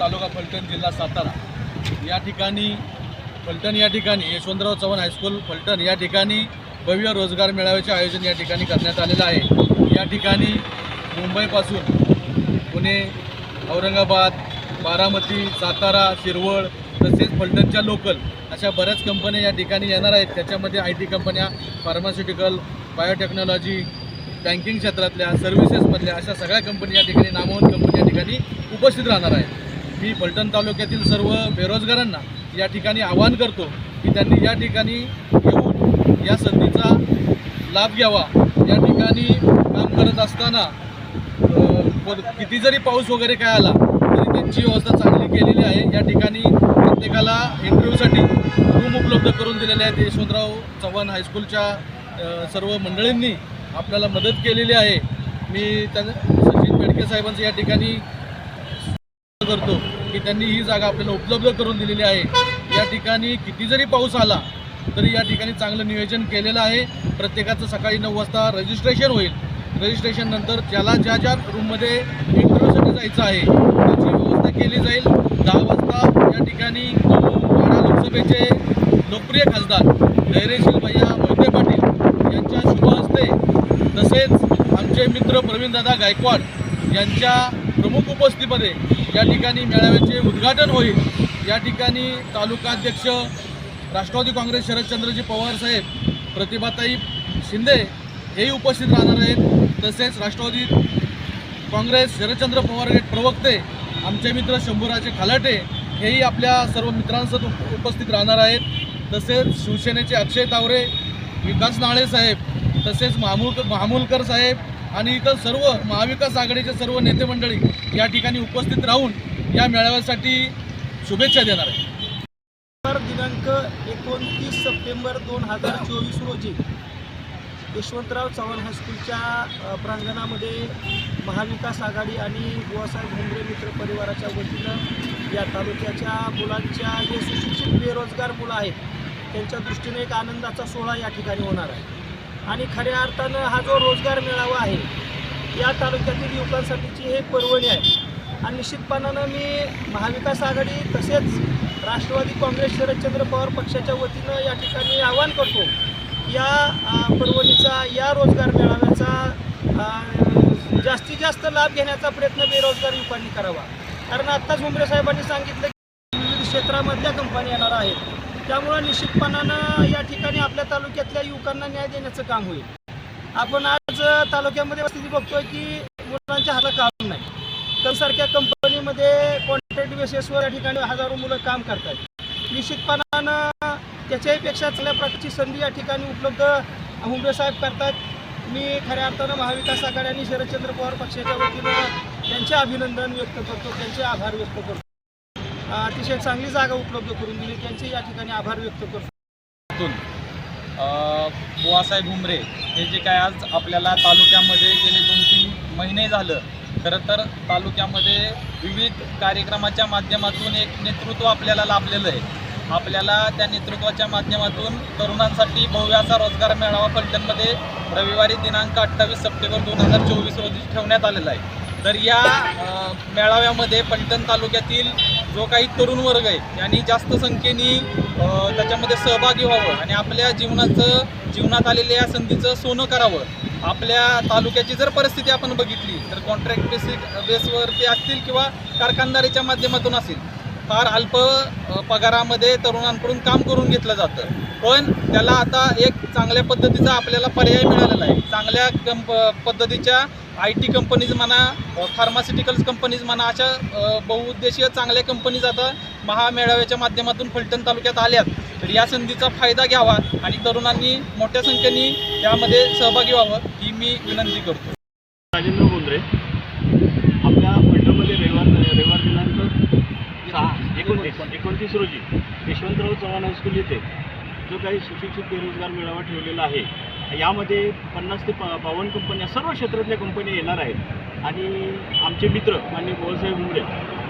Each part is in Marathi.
तालुका फलटण जिल्हा सातारा. या ठिकाणी फलटण या ठिकाणी यशवंतराव चव्हाण हायस्कूल फलटण या ठिकाणी भव्य रोजगार मेळाव्याचे आयोजन या ठिकाणी करण्यात आलेलं आहे. या ठिकाणी मुंबईपासून पुणे औरंगाबाद बारामती सातारा शिरवळ तसेच फलटणच्या लोकल अशा बऱ्याच कंपन्या या ठिकाणी येणार आहेत. त्याच्यामध्ये आय टी कंपन्या फार्मास्युटिकल बायोटेक्नॉलॉजी बँकिंग क्षेत्रातल्या सर्व्हिसेसमधल्या अशा सगळ्या कंपनी या ठिकाणी नामवंत कंपनी या ठिकाणी उपस्थित राहणार आहेत. मी पलटण तालुक्यातील सर्व बेरोजगारांना या ठिकाणी आवाहन करतो की त्यांनी या ठिकाणी येऊन या संधीचा लाभ घ्यावा. या ठिकाणी काम करत असताना प- किती जरी पाऊस वगैरे काय आला तरी त्यांची व्यवस्था चांगली केलेली आहे. या ठिकाणी प्रत्येकाला इंटरव्ह्यूसाठी रूम उपलब्ध करून दिलेले आहेत. यशवंतराव चव्हाण हायस्कूलच्या सर्व मंडळींनी आपल्याला मदत केलेली आहे. मी त्या सचिन बेडके साहेबांचं या ठिकाणी करतो की त्यांनी ही जागा आपल्याला उपलब्ध करून दिलेली आहे. या ठिकाणी किती जरी पाऊस आला तरी या ठिकाणी चांगलं नियोजन केलेलं आहे. प्रत्येकाचं सकाळी नऊ वाजता रजिस्ट्रेशन होईल. रजिस्ट्रेशन नंतर ज्याला ज्या ज्या रूममध्ये इंटरव्ह्यूसाठी जायचं आहे त्याची व्यवस्था केली जाईल. दहा वाजता या ठिकाणी लोकसभेचे लोकप्रिय खासदार धैर्यशील भैया मोहिते पाटील यांच्या शुभ हस्ते तसेच आमचे मित्र प्रवीणदादा गायकवाड यांच्या प्रमुख उपस्थितीमध्ये या ठिकाणी मेळाव्याचे उद्घाटन होईल. या ठिकाणी तालुकाध्यक्ष राष्ट्रवादी काँग्रेस शरदचंद्रजी पवार साहेब प्रतिभाताई शिंदे हेही उपस्थित राहणार आहेत. तसेच राष्ट्रवादी काँग्रेस शरदचंद्र पवार गट प्रवक्ते आमचे मित्र शंभूराजे खालाटे हेही आपल्या सर्व मित्रांसोबत उपस्थित राहणार आहेत. तसेच शिवसेनेचे अक्षय तावरे विकास नाळे साहेब तसेच महामूल महामूलकर साहेब आणि इतर सर्व महाविकास आघाडीचे सर्व नेते मंडळी या ठिकाणी उपस्थित राहून या मेळाव्यासाठी शुभेच्छा देणार आहे दिनांक एकोणतीस सप्टेंबर दोन हजार चोवीस रोजी यशवंतराव चव्हाण हायस्कूलच्या प्रांगणामध्ये महाविकास आघाडी आणि गोवासाहेब भुमरे मित्र परिवाराच्या वतीनं या तालुक्याच्या मुलांच्या जे सुशिक्षित बेरोजगार मुलं आहेत त्यांच्या दृष्टीने एक आनंदाचा सोहळा या ठिकाणी होणार आहे. आणि खऱ्या अर्थानं हा जो रोजगार मेळावा आहे या तालुक्यातील युवकांसाठीची हे पर्वणी आहे. आणि निश्चितपणानं मी महाविकास आघाडी तसेच राष्ट्रवादी काँग्रेस शरदचंद्र पवार पक्षाच्या वतीनं या ठिकाणी आवाहन करतो या पर्वणीचा या रोजगार मेळाव्याचा जास्तीत जास्त लाभ घेण्याचा प्रयत्न बेरोजगार युवकांनी करावा. कारण आत्ताच उमरे साहेबांनी सांगितलं की विविध क्षेत्रामधल्या कंपन्या येणार आहेत. त्यामुळं निश्चितपणानं या ठिकाणी आपल्या तालुक्यातल्या युवकांना न्याय देण्याचं काम होईल. आपण आज तालुक्यामध्ये स्थिती बघतोय की मुलांच्या हातात काम नाही. तर सारख्या कंपनीमध्ये कॉन्ट्रॅक्ट बेसिसवर या ठिकाणी हजारो मुलं काम करतात निश्चितपणानं त्याच्याहीपेक्षा चांगल्या प्रकारची संधी या ठिकाणी उपलब्ध हुंबे साहेब करतात मी खऱ्या अर्थानं महाविकास आघाडी आणि शरदचंद्र पवार पक्षाच्या वतीनं त्यांचे अभिनंदन व्यक्त करतो त्यांचे आभार व्यक्त करतो. अतिशय चांगली जागा उपलब्ध करून दिली. त्यांचे या ठिकाणी आभार व्यक्त करतो. बुवासाहेब हुमरे हे जे काय आज आपल्याला तालुक्यामध्ये गेले दोन तीन महिने झालं खरं तर तालुक्यामध्ये विविध कार्यक्रमाच्या माध्यमातून एक नेतृत्व आपल्याला लाभलेलं आहे. आपल्याला त्या नेतृत्वाच्या माध्यमातून तरुणांसाठी भव्य असा रोजगार मेळावा फलटणमध्ये रविवारी दिनांक अठ्ठावीस सप्टेंबर दोन हजार चोवीस रोजी ठेवण्यात आलेला आहे. तर या मेळाव्यामध्ये पलटण तालुक्यातील जो काही तरुण वर्ग आहे यांनी जास्त संख्येने त्याच्यामध्ये सहभागी व्हावं आणि आपल्या जीवनाचं जीवनात आलेल्या या संधीचं सोनं करावं. आपल्या तालुक्याची जर परिस्थिती आपण बघितली तर कॉन्ट्रॅक्ट बेसिक बेसवर ते असतील किंवा कारखानदारीच्या माध्यमातून असेल फार अल्प पगारामध्ये तरुणांकडून काम करून घेतलं जातं. पण त्याला आता एक चांगल्या पद्धतीचा आपल्याला पर्याय मिळालेला आहे. चांगल्या कंप पद्धतीच्या आय टी कंपनीज म्हणा फार्मास्युटिकल्स कंपनीज म्हणा अशा बहुउद्देशीय चांगल्या कंपनीज आता महामेळाव्याच्या माध्यमातून फलटण तालुक्यात आल्यात. तर या संधीचा फायदा घ्यावा आणि तरुणांनी मोठ्या संख्येने यामध्ये सहभागी व्हावं ही मी विनंती करतो. राजेंद्र बोंद्रे आपल्या फलटणमध्ये रविवार रविवार दिनांक सहा एकोणतीस एकोणतीस रोजी यशवंतराव चव्हाण हायस्कूल येथे जो काही सुशिक्षित बेरोजगार मेळावा ठेवलेला आहे यामध्ये पन्नास ते प बावन्न कंपन्या सर्व क्षेत्रातल्या कंपन्या येणार आहेत. आणि आमचे मित्र माननीय भाऊसाहेब उमरे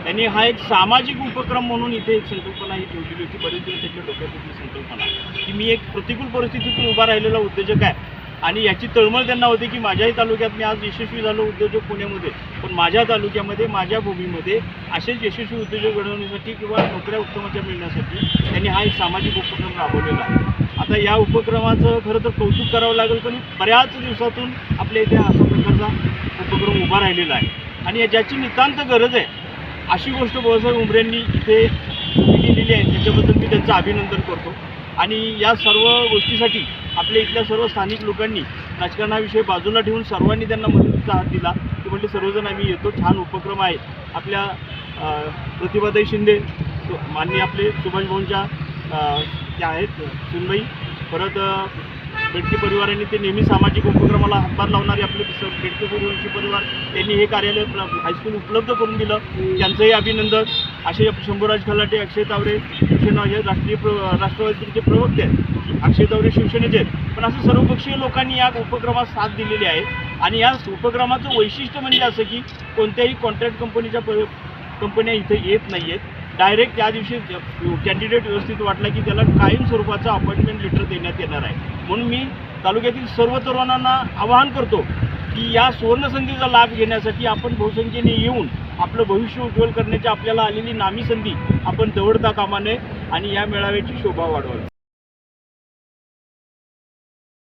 त्यांनी हा एक सामाजिक उपक्रम म्हणून इथे एक संकल्पना ही ठेवलेली होती. बरेच दिवस त्याच्या डोक्यात होती संकल्पना. की मी एक प्रतिकूल परिस्थितीतून उभा राहिलेला उद्योजक आहे. आणि याची तळमळ त्यांना होती की माझ्याही तालुक्यात मी आज यशस्वी झालो उद्योजक पुण्यामध्ये. पण माझ्या तालुक्यामध्ये माझ्या भूमीमध्ये असेच यशस्वी उद्योजक घडवण्यासाठी किंवा नोकऱ्या उत्तमाच्या मिळण्यासाठी त्यांनी हा एक सामाजिक उपक्रम राबवलेला आहे. आता या उपक्रमाचं खरं तर कौतुक करावं लागेल पण बऱ्याच दिवसातून आपल्या इथे असा प्रकारचा उपक्रम उभा राहिलेला आहे. आणि ज्याची नितांत गरज आहे अशी गोष्ट भाऊसाहेब उमरेंनी इथे उभी केलेली आहे त्याच्याबद्दल मी त्यांचं अभिनंदन करतो. आणि या सर्व गोष्टीसाठी आपल्या इथल्या सर्व स्थानिक लोकांनी राजकारणाविषयी बाजूला ठेवून सर्वांनी त्यांना मदतीचा हात दिला. ते म्हणले सर्वजण आम्ही येतो छान उपक्रम आहे. आपल्या प्रतिभाताई शिंदे माननीय आपले सुभाषभाऊंच्या त्या आहेत सुनबाई परत अं, बेडके परिवारांनी ते नेहमी सामाजिक उपक्रमाला हातभार लावणारे आपले स- बेडके परिवार त्यांनी हे कार्यालय हायस्कूल उपलब्ध करून दिलं. त्यांचंही अभिनंदन. असे शंभूराज खलाटे अक्षय तावरे शिवसेना हे राष्ट्रीय प्र राष्ट्रवादीचे प्रवक्ते आहेत. अक्षय तावरे शिवसेनेचे आहेत. पण असं सर्वपक्षीय लोकांनी या उपक्रमात साथ दिलेली आहे. आणि या उपक्रमाचं वैशिष्ट्य म्हणजे असं की कोणत्याही कॉन्ट्रॅक्ट कंपनीच्या प कंपन्या इथे येत नाही आहेत डायरेक्ट त्या दिवशी कॅन्डिडेट व्यवस्थित वाटला की त्याला कायम स्वरूपाचं अपॉइंटमेंट लेटर देण्यात येणार आहे. म्हणून मी तालुक्यातील सर्व तरुणांना आवाहन करतो की या सुवर्णसंधीचा लाभ घेण्यासाठी आपण बहुसंख्येने येऊन आपलं भविष्य उज्ज्वल करण्याची आपल्याला आलेली नामी संधी आपण दवडता कामा नये आणि या मेळाव्याची शोभा वाढवावी.